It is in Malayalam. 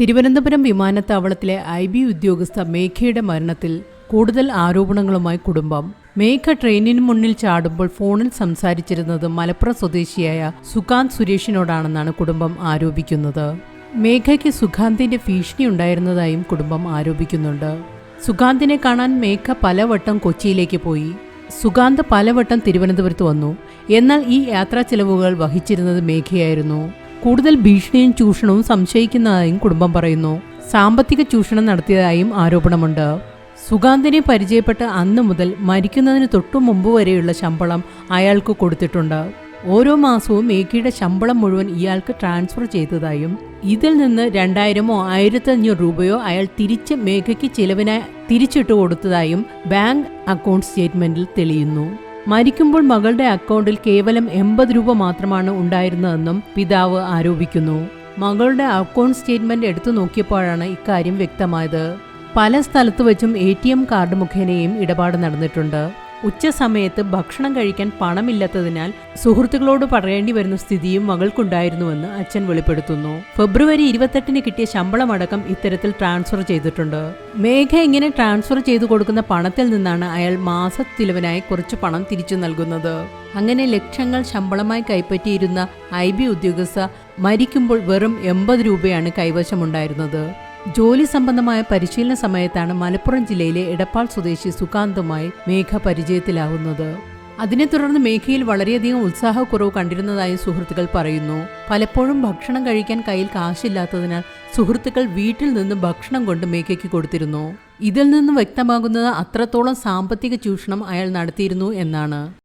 തിരുവനന്തപുരം വിമാനത്താവളത്തിലെ ഐ ബി ഉദ്യോഗസ്ഥ മേഘയുടെ മരണത്തിൽ കൂടുതൽ ആരോപണങ്ങളുമായി കുടുംബം. മേഘ ട്രെയിനിന് മുന്നിൽ ചാടുമ്പോൾ ഫോണിൽ സംസാരിച്ചിരുന്നത് മലപ്പുറം സ്വദേശിയായ സുകാന്ത് സുരേഷിനോടാണെന്നാണ് കുടുംബം ആരോപിക്കുന്നത്. മേഘയ്ക്ക് സുഖാന്തിന്റെ ഭീഷണി ഉണ്ടായിരുന്നതായും കുടുംബം ആരോപിക്കുന്നുണ്ട്. സുഖാന്തിനെ കാണാൻ മേഘ പലവട്ടം കൊച്ചിയിലേക്ക് പോയി. സുകാന്ത് പലവട്ടം തിരുവനന്തപുരത്ത് വന്നു. എന്നാൽ ഈ യാത്രാ ചെലവുകൾ വഹിച്ചിരുന്നത് മേഘയായിരുന്നു. കൂടുതൽ ഭീഷണിയും ചൂഷണവും സംശയിക്കുന്നതായും കുടുംബം പറയുന്നു. സാമ്പത്തിക ചൂഷണം നടത്തിയതായും ആരോപണമുണ്ട്. സുഗാന്തിനെ പരിചയപ്പെട്ട് അന്ന് മുതൽ മരിക്കുന്നതിന് തൊട്ടു മുമ്പ് വരെയുള്ള ശമ്പളം അയാൾക്ക് കൊടുത്തിട്ടുണ്ട്. ഓരോ മാസവും മേഘയുടെ ശമ്പളം മുഴുവൻ ഇയാൾക്ക് ട്രാൻസ്ഫർ ചെയ്തതായും ഇതിൽ നിന്ന് രണ്ടായിരമോ ആയിരത്തി അഞ്ഞൂറ് രൂപയോ അയാൾ തിരിച്ച് മേഘയ്ക്ക് ചിലവിനായി തിരിച്ചിട്ട് കൊടുത്തതായും ബാങ്ക് അക്കൗണ്ട് സ്റ്റേറ്റ്മെന്റിൽ തെളിയുന്നു. മരിക്കുമ്പോൾ മകളുടെ അക്കൗണ്ടിൽ കേവലം എൺപത് രൂപ മാത്രമാണ് ഉണ്ടായിരുന്നതെന്നും പിതാവ് ആരോപിക്കുന്നു. മകളുടെ അക്കൗണ്ട് സ്റ്റേറ്റ്മെന്റ് എടുത്തു നോക്കിയപ്പോഴാണ് ഇക്കാര്യം വ്യക്തമായത്. പല സ്ഥലത്തു വെച്ചും എ കാർഡ് മുഖേനയും ഇടപാട് നടന്നിട്ടുണ്ട്. ഉച്ച സമയത്ത് ഭക്ഷണം കഴിക്കാൻ പണമില്ലാത്തതിനാൽ സുഹൃത്തുക്കളോട് പറയേണ്ടി വരുന്ന സ്ഥിതിയും മകൾക്കുണ്ടായിരുന്നുവെന്ന് അച്ഛൻ വെളിപ്പെടുത്തുന്നു. ഫെബ്രുവരി ഇരുപത്തെട്ടിന് കിട്ടിയ ശമ്പളമടക്കം ഇത്തരത്തിൽ ട്രാൻസ്ഫർ ചെയ്തിട്ടുണ്ട്. മേഘ ഇങ്ങനെ ട്രാൻസ്ഫർ ചെയ്തു കൊടുക്കുന്ന പണത്തിൽ നിന്നാണ് അയാൾ മാസത്തിലവനായി കുറച്ച് പണം തിരിച്ചു നൽകുന്നത്. അങ്ങനെ ലക്ഷങ്ങൾ ശമ്പളമായി കൈപ്പറ്റിയിരുന്ന ഐ ബി ഉദ്യോഗസ്ഥ മരിക്കുമ്പോൾ വെറും എൺപത് രൂപയാണ് കൈവശമുണ്ടായിരുന്നത്. ജോലി സംബന്ധമായ പരിശീലന സമയത്താണ് മലപ്പുറം ജില്ലയിലെ എടപ്പാൾ സ്വദേശി സുകാന്തുമായി മേഘ പരിചയത്തിലാവുന്നത്. അതിനെ തുടർന്ന് മേഘയിൽ വളരെയധികം ഉത്സാഹക്കുറവ് കണ്ടിരുന്നതായി സുഹൃത്തുക്കൾ പറയുന്നു. പലപ്പോഴും ഭക്ഷണം കഴിക്കാൻ കയ്യിൽ കാശില്ലാത്തതിനാൽ സുഹൃത്തുക്കൾ വീട്ടിൽ നിന്ന് ഭക്ഷണം കൊണ്ട് മേഘയ്ക്ക് കൊടുത്തിരുന്നു. ഇതിൽ നിന്നും വ്യക്തമാകുന്നത് അത്രത്തോളം സാമ്പത്തിക ചൂഷണം അയാൾ നടത്തിയിരുന്നു എന്നാണ്.